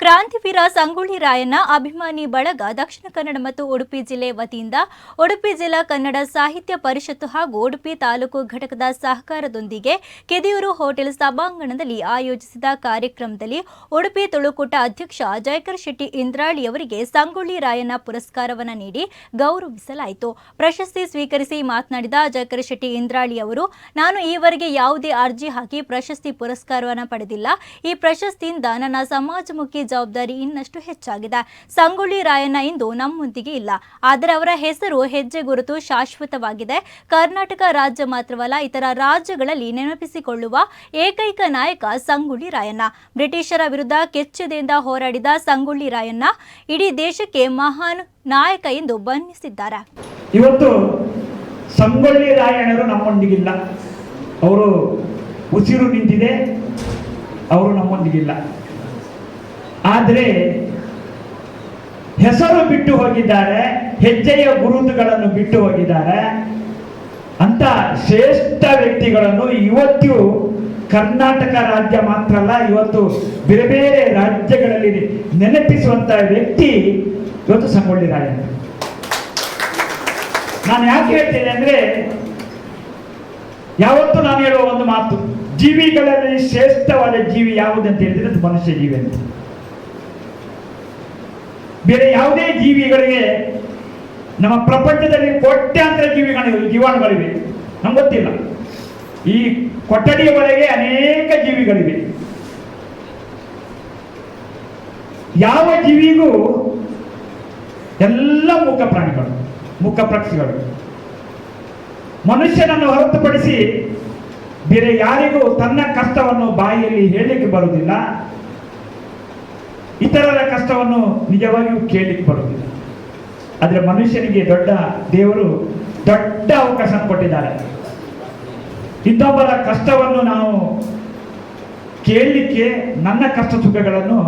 ಕ್ರಾಂತಿವೀರ ಸಂಗೊಳ್ಳಿ ರಾಯಣ್ಣ ಅಭಿಮಾನಿ ಬಳಗ ದಕ್ಷಿಣ ಕನ್ನಡ ಮತ್ತು ಉಡುಪಿ ಜಿಲ್ಲೆ ವತಿಯಿಂದ ಉಡುಪಿ ಜಿಲ್ಲಾ ಕನ್ನಡ ಸಾಹಿತ್ಯ ಪರಿಷತ್ತು ಹಾಗೂ ಉಡುಪಿ ತಾಲೂಕು ಘಟಕದ ಸಹಕಾರದೊಂದಿಗೆ ಕೆದಿಯೂರು ಹೋಟೆಲ್ ಸಭಾಂಗಣದಲ್ಲಿ ಆಯೋಜಿಸಿದ ಕಾರ್ಯಕ್ರಮದಲ್ಲಿ ಉಡುಪಿ ತುಳುಕೂಟ ಅಧ್ಯಕ್ಷ ಜಯಕರ್ ಶೆಟ್ಟಿ ಇಂದ್ರಾಳಿ ಅವರಿಗೆ ಸಂಗೊಳ್ಳಿ ರಾಯಣ್ಣ ಪುರಸ್ಕಾರವನ್ನು ನೀಡಿ ಗೌರವಿಸಲಾಯಿತು. ಪ್ರಶಸ್ತಿ ಸ್ವೀಕರಿಸಿ ಮಾತನಾಡಿದ ಜಯಕರ್ ಶೆಟ್ಟಿ ಇಂದ್ರಾಳಿ ಅವರು, ನಾನು ಈವರೆಗೆ ಯಾವುದೇ ಅರ್ಜಿ ಹಾಕಿ ಪ್ರಶಸ್ತಿ ಪುರಸ್ಕಾರವನ್ನು ಪಡೆದಿಲ್ಲ. ಈ ಪ್ರಶಸ್ತಿಯಿಂದ ನನ್ನ ಸಮಾಜಮುಖಿ ಜವಾಬ್ದಾರಿ ಇನ್ನಷ್ಟು ಹೆಚ್ಚಾಗಿದೆ. ಸಂಗೊಳ್ಳಿ ರಾಯಣ್ಣ ಇಂದು ನಮ್ಮೊಂದಿಗೆ ಇಲ್ಲ. ಆದರೆ ಅವರ ಹೆಸರು ಹೆಜ್ಜೆ ಗುರುತು ಶಾಶ್ವತವಾಗಿದೆ. ಕರ್ನಾಟಕ ರಾಜ್ಯ ಮಾತ್ರವಲ್ಲ, ಇತರ ರಾಜ್ಯಗಳಲ್ಲಿ ನೆನಪಿಸಿಕೊಳ್ಳುವ ಏಕೈಕ ನಾಯಕ ಸಂಗೊಳ್ಳಿ ರಾಯಣ್ಣ. ಬ್ರಿಟಿಷರ ವಿರುದ್ಧ ಕೆಚ್ಚೆದೆಯಿಂದ ಹೋರಾಡಿದ ಸಂಗೊಳ್ಳಿ ರಾಯಣ್ಣ ಇಡೀ ದೇಶಕ್ಕೆ ಮಹಾನ್ ನಾಯಕ ಎಂದು ಬಣ್ಣಿಸಿದ್ದಾರೆ. ಇವತ್ತು ಸಂಗೊಳ್ಳಿ ರಾಯಣ್ಣರು ನಮ್ಮೊಂದಿಗಿಲ್ಲ. ಅವರು ಉಸಿರು ನಿಂತಿದೆ, ಅವರು ನಮ್ಮೊಂದಿಗಿಲ್ಲ. ಆದರೆ ಹೆಸರು ಬಿಟ್ಟು ಹೋಗಿದ್ದಾರೆ, ಹೆಜ್ಜೆಯ ಗುರುತುಗಳನ್ನು ಬಿಟ್ಟು ಹೋಗಿದ್ದಾರೆ. ಅಂತ ಶ್ರೇಷ್ಠ ವ್ಯಕ್ತಿಗಳನ್ನು ಇವತ್ತು ಕರ್ನಾಟಕ ರಾಜ್ಯ ಮಾತ್ರ ಅಲ್ಲ, ಇವತ್ತು ಬೇರೆ ಬೇರೆ ರಾಜ್ಯಗಳಲ್ಲಿ ನೆನಪಿಸುವಂತ ವ್ಯಕ್ತಿ ಇವತ್ತು ಸಂಗೊಳ್ಳಿ ರಾಯಣ್ಣ. ನಾನು ಯಾಕೆ ಹೇಳ್ತೇನೆ ಅಂದ್ರೆ, ಯಾವತ್ತೂ ನಾನು ಹೇಳುವ ಒಂದು ಮಾತು, ಜೀವಿಗಳಲ್ಲಿ ಶ್ರೇಷ್ಠವಾದ ಜೀವಿ ಯಾವುದಂತ ಹೇಳಿದ್ರೆ ಅದು ಮನುಷ್ಯ ಜೀವಿ ಅಂತ. ಬೇರೆ ಯಾವುದೇ ಜೀವಿಗಳಿಗೆ ನಮ್ಮ ಪ್ರಪಂಚದಲ್ಲಿ ಕೋಟ್ಯಾಂತರ ಜೀವಿಗಳಿವೆ ಜೀವಾಣುಗಳಿವೆ. ನಮ್ಗೆ ಗೊತ್ತಿಲ್ಲ. ಈ ಕೊಠಡಿಯ ಒಳಗೆ ಅನೇಕ ಜೀವಿಗಳಿವೆ. ಯಾವ ಜೀವಿಗೂ ಎಲ್ಲ ಮುಖ ಪ್ರಾಣಿಗಳು ಮುಖ ಪಕ್ಷಿಗಳು. ಮನುಷ್ಯನನ್ನು ಹೊರತುಪಡಿಸಿ ಬೇರೆ ಯಾರಿಗೂ ತನ್ನ ಕಷ್ಟವನ್ನು ಬಾಯಿಯಲ್ಲಿ ಹೇಳಲಿಕ್ಕೆ ಬರುವುದಿಲ್ಲ. ಇತರರ ಕಷ್ಟವನ್ನು ನಿಜವಾಗಿಯೂ ಕೇಳಲಿಕ್ಕೆ ಬರುವುದಿಲ್ಲ. ಆದರೆ ಮನುಷ್ಯನಿಗೆ ದೊಡ್ಡ ದೇವರು ದೊಡ್ಡ ಅವಕಾಶ ಕೊಟ್ಟಿದ್ದಾರೆ. ಇನ್ನೊಬ್ಬರ ಕಷ್ಟವನ್ನು ನಾವು ಕೇಳಲಿಕ್ಕೆ, ನನ್ನ ಕಷ್ಟ ಸುಖಗಳನ್ನು